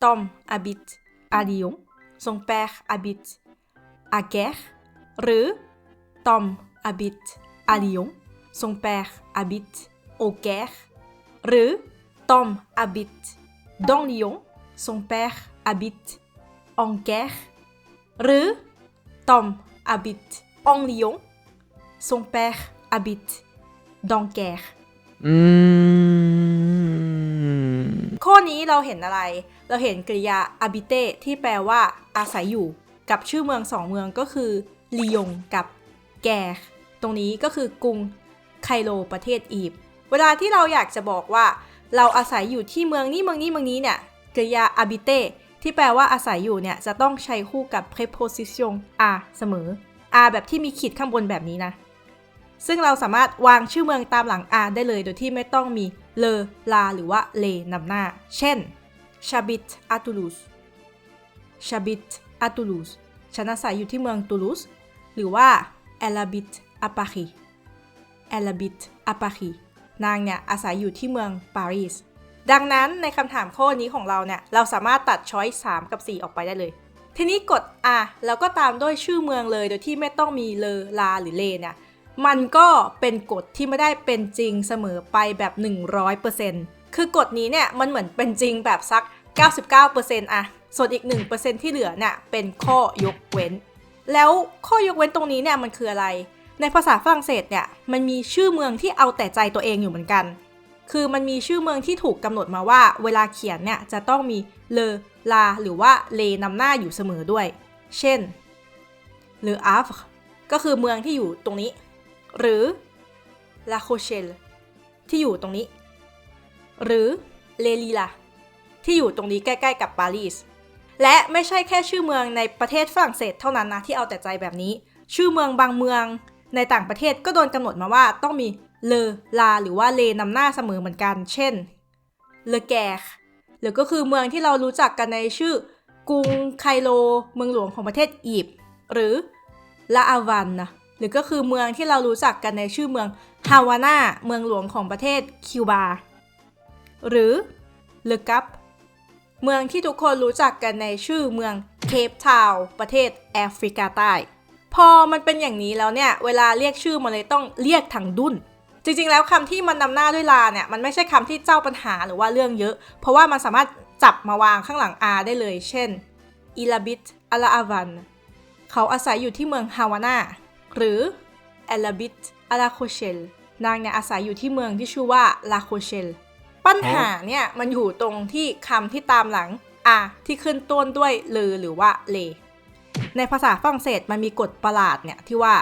Tom habite à Lyon. Son père habite à Caire. Re, Tom habite à Lyon. Son père habite au Caire. Re, Tom habite dans Lyon. Son père habite en Caire. Re, Tom habite en Lyon. Son père habite dans Caire. Hmm. ข้อนี้เราเห็นอะไร เราเห็นกริยา habite ที่แปลว่าอาศัยอยู่ กับชื่อเมืองสองเมืองก็คือลียงกับแกตรงนี้ก็คือกรุงไคโรประเทศอียิปต์เวลาที่เราอยากจะบอกว่า เราอาศัยอยู่ที่เมืองนี้เมืองนี้เมืองนี้เนี่ยกริยา habite ที่แปลว่าอาศัยอยู่เนี่ยจะต้องใช้คู่กับ preposition a เสมอ a แบบที่มีขีดข้างบนแบบนี้นะ ซึ่งเราสามารถวางชื่อเมืองตามหลัง r ได้เลยโดยที่ไม่ต้องมีเลลา หรือว่าเลนำหน้า เช่น Chabit à Toulouse Chabit à Toulouse ฉันอาศัยอยู่ที่เมืองตูลูสหรือว่า Elle habite à Paris Elle habite à Paris นางเนี่ยอาศัยอยู่ที่เมืองปารีส ดังนั้นในคำถามข้อนี้ของเราเนี่ยเราสามารถตัดช้อย3 กับ 4 ออกไปได้เลย ทีนี้กด R แล้วก็ตามด้วยชื่อเมืองเลยโดยที่ไม่ต้องมีเลลาหรือเลเนี่ย มันก็เป็นกฎที่ไม่ได้เป็นจริงเสมอไปแบบ 100%คือกฎนี้เนี่ยมันเหมือนเป็นจริงแบบสัก 99%อะส่วนอีก 1%ที่เหลือเนี่ยเป็นข้อยกเว้น แล้วข้อยกเว้นตรงนี้เนี่ยมันคืออะไร ในภาษาฝรั่งเศสเนี่ยมันมีชื่อเมืองที่เอาแต่ใจตัวเองอยู่เหมือนกัน คือมันมีชื่อเมืองที่ถูกกำหนดมาว่า เวลาเขียนเนี่ยจะต้องมีเลลา หรือว่าเลนำหน้าอยู่เสมอด้วย เช่นเลออาฟก็คือเมืองที่อยู่ตรงนี้ หรือ La Rochelle ที่อยู่ตรงนี้ หรือเลลีลาที่อยู่ตรงนี้ใกล้ๆกับปารีส และไม่ใช่แค่ชื่อเมืองในประเทศฝรั่งเศสเท่านั้นนะที่เอาแต่ใจแบบนี้ ชื่อเมืองบางเมืองในต่างประเทศก็โดนกำหนดมาว่าต้องมีเลลาหรือว่าเลนำหน้าเสมอเหมือนกัน เช่นเลแกรหรือก็คือเมืองที่เรารู้จักกันในชื่อกรุงไคโรเมืองหลวงของประเทศอียิปต์หรือลาอาวันนะ หรือก็คือเมืองที่เรารู้จักกันในชื่อเมืองฮาวาน่าเมืองหลวงของประเทศคิวบา หรือเลกัปเมืองที่ทุกคนรู้จักกันในชื่อเมืองเคปทาวน์ประเทศแอฟริกาใต้ พอมันเป็นอย่างนี้แล้วเนี่ยเวลาเรียกชื่อมันเลยต้องเรียกทั้งดุนจริงๆ แล้วคำที่มันนำหน้าด้วยลาเนี่ยมันไม่ใช่คำที่เจ้าปัญหาหรือว่าเรื่องเยอะ เพราะว่ามันสามารถจับมาวางข้างหลัง R ได้เลย เช่นอิลาบิตอาลาอาวันเขาอาศัยอยู่ที่เมืองฮาวาน่า หรือ e l a b i t à la Rochelle นางเนี่ยอาศัยอยู่ที่เมืองที่ชื่อว่า La Rochelle ปัญหาเนี่ยมันอยู่ตรงที่คำที่ตามหลัง a ที่ขึ้นต้นด้วยเลอหรือว่าเล ในภาษาฝรั่งเศสมันมีกฎประหลาดเนี่ยที่ว่า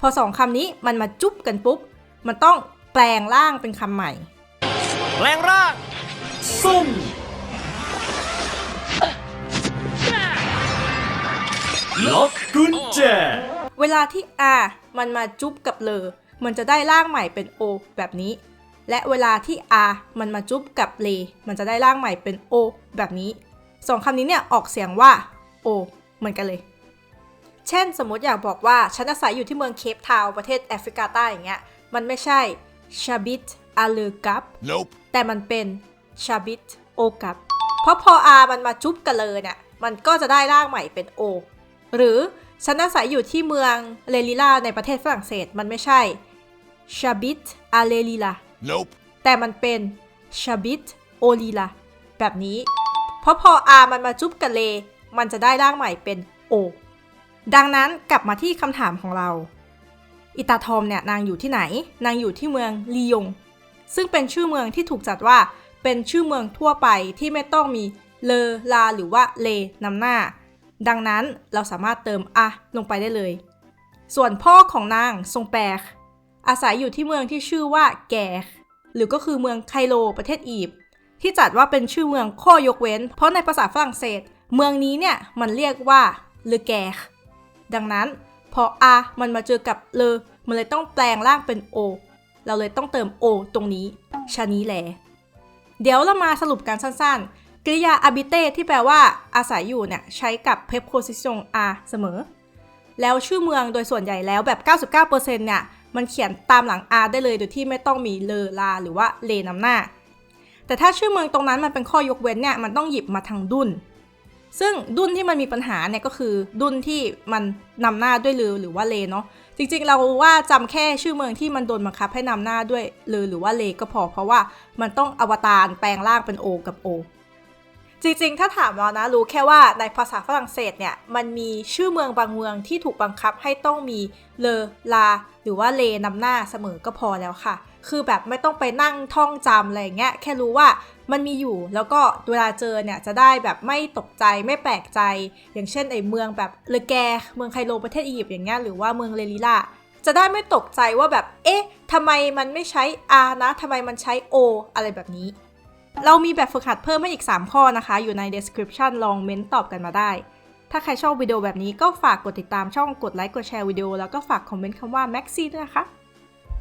พอสองคำนี้มันมาจุ๊บกันปุ๊บ มันต้องแปลงร่างเป็นคำใหม่ แปลงร่างซุ่มล็อกกุญแจ เวลาที่ R มันมาจุ๊บกับเลอมันจะได้ร่างใหม่เป็น O แบบนี้ และเวลาที่ R มันมาจุ๊บกับเลมันจะได้ร่างใหม่เป็น O แบบนี้สองคำนี้เนี่ยออกเสียงว่า O เหมือนกันเลย เช่นสมมติอยากบอกว่าฉันอาศัยอยู่ที่เมืองเคปทาวน์ประเทศแอฟริกาใต้อย่างเงี้ย มันไม่ใช่ชาบิตอาเลกับ Nope. แต่มันเป็นชาบิตโอกับ เพราะพอ R มันมาจุ๊บกันเลยเนี่ย มันก็จะได้ร่างใหม่เป็น O หรือ ฉันอาศัยอยู่ที่เมืองเลลิลาในประเทศฝรั่งเศส มันไม่ใช่ชาบิตอาเลลิลา Nope. แต่มันเป็นชาบิตโอลีลาแบบนี้ เพราะพอ R มันมาจุ๊บกับเล มันจะได้ร่างใหม่เป็น O ดังนั้นกลับมาที่คำถามของเรา อิตาทอมเนี่ยนางอยู่ที่ไหน นางอยู่ที่เมืองลียง ซึ่งเป็นชื่อเมืองที่ถูกจัดว่าเป็นชื่อเมืองทั่วไปที่ไม่ต้องมีเลอลาหรือว่าเลนำหน้า ดังนั้นเราสามารถเติมอะลงไปได้เลย ส่วนพ่อของนางทรงแปกอาศัยอยู่ที่เมืองที่ชื่อว่าแกร์หรือก็คือเมืองไคโรประเทศอียิปต์ที่จัดว่าเป็นชื่อเมืองข้อยกเว้น เพราะในภาษาฝรั่งเศส เมืองนี้เนี่ยมันเรียกว่าเลแกร์ดังนั้นพอ a มันมาเจอกับเลมันเลยต้องแปลงร่างเป็น o เราเลยต้องเติม o ตรงนี้ชานี้แหละเดี๋ยวเรามาสรุปกันสั้นๆ กริยา habite ที่แปลว่า อาศัยอยู่เนี่ยใช้กับ preposition a เสมอ แล้วชื่อเมืองโดยส่วนใหญ่แล้วแบบ 99%เนี่ยมันเขียนตามหลัง r ได้เลยโดยที่ไม่ต้องมีเลลา หรือว่าเลนำหน้า แต่ถ้าชื่อเมืองตรงนั้นมันเป็นข้อยกเว้นเนี่ยมันต้องหยิบมาทางดุนซึ่งดุนที่มันมีปัญหาเนี่ยก็คือดุนที่มันนำหน้าด้วยเลือหรือว่าเลเนาะจริงๆ เราว่าจำแค่ชื่อเมืองที่มันโดนบังคับให้นำหน้าด้วยเลือหรือว่าเลก็พอ เพราะว่ามันต้องอวตารแปลงร่างเป็นโอกับโอ จริงๆ ถ้าถามเรานะ รู้แค่ว่าในภาษาฝรั่งเศสเนี่ย มันมีชื่อเมืองบางเมืองที่ถูกบังคับให้ต้องมีเลอลา หรือว่าเลนำหน้าเสมอก็พอแล้วค่ะ คือแบบไม่ต้องไปนั่งท่องจำอะไรเงี้ย แค่รู้ว่ามันมีอยู่ แล้วก็เวลาเจอเนี่ยจะได้แบบไม่ตกใจไม่แปลกใจ อย่างเช่นไอ้เมืองแบบเลแก เมืองไคโรประเทศอียิปต์อย่างเงี้ย หรือว่าเมืองเลลิลาจะได้ไม่ตกใจว่าแบบ เอ๊ะทำไมมันไม่ใช้ R นะทำไมมันใช้ O อะไรแบบนี้ เรามีแบบฝึกหัดเพิ่มให้อีก 3 ข้อนะคะ อยู่ใน description ลองเม้นตอบกันมาได้ ถ้าใครชอบวิดีโอแบบนี้ก็ฝากกดติดตามช่องกดไลค์กดแชร์วิดีโอแล้วก็ฝากคอมเมนต์คำว่า Maxi ด้วยนะคะ